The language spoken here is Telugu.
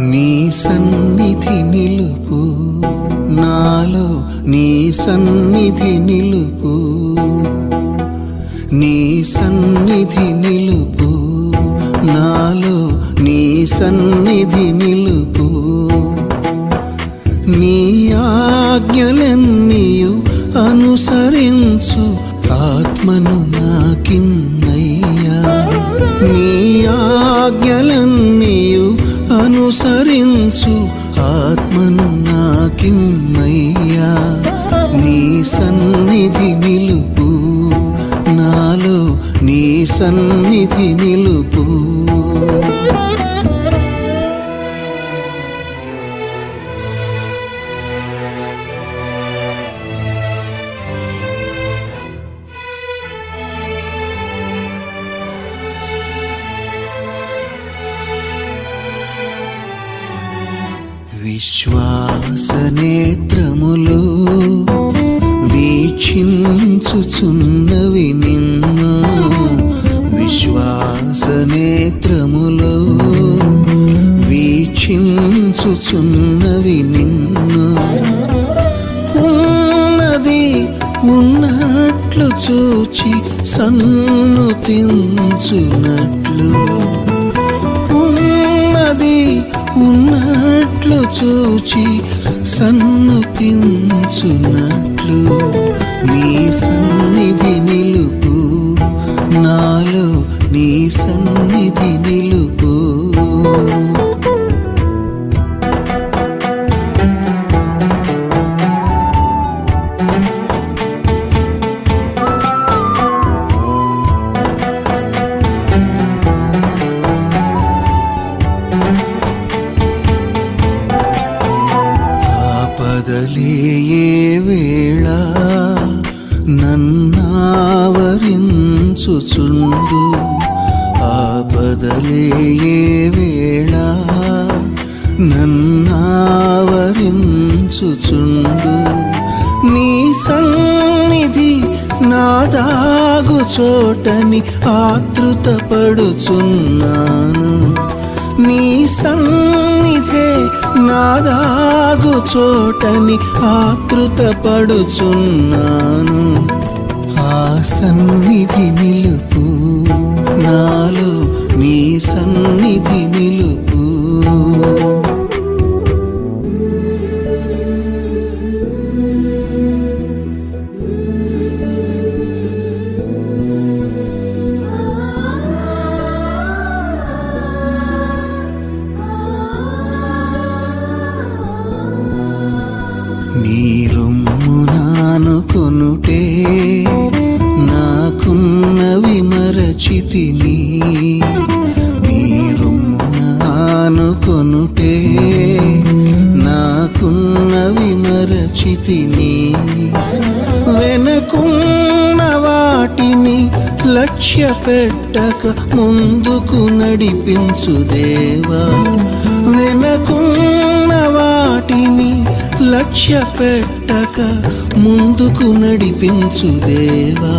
నీ సన్నిధి నిలుపు నాలో నీ సన్నిధి నిలుపు. నీ సన్నిధి నిలుపు నాలో నీ సన్నిధి నిలుపు. నీ ఆజ్ఞలన్నీయు అనుసరించు ఆత్మను నాకిన్నయ్యా. నీ ఆజ్ఞలన్నీ అనుసరించు ఆత్మను నాకిమ్మయ్యా. నీ సన్నిధి నిలుపు నాలో నీ సన్నిధి నిలు విశ్వాస నేత్రములు వీక్షించుచున్నవి నిన్ను. విశ్వాస నేత్రములు వీక్షించుచున్నవి నిన్ను. ఉన్నది ఉన్నట్లు చూచి సన్నుతించునట్లు ఉన్నది కళ్ళు చూచి సన్నుతించున్నట్లు నీ సన్నిధి నిలుపు. నాలో నీ సన్నిధి నిలుపు. ఆపదలే వేళ నన్నావరించుచుండు ఆపదలే ఏ వేళ నన్నావరించుచుండు నీ సన్నిధి నాదాగు చోటని ఆతృత పడుచున్నాను నీ సన్నిధే నాదా సాగు చోటని ఆకృత పడుచున్నాను ఆ సన్నిధి నిలు నీరుమ్మునానుకొనుటే నానుకొనుటే నాకున్నవి మరచితిని నీ. నానుకొనుటే నాకున్నవి మరచితిని వెనకున్న వాటిని లక్ష్య పెట్టక ముందుకు నడిపించు దేవా. వెనకున్న లక్ష్య పెట్టక ముందుకు నడిపించు దేవా.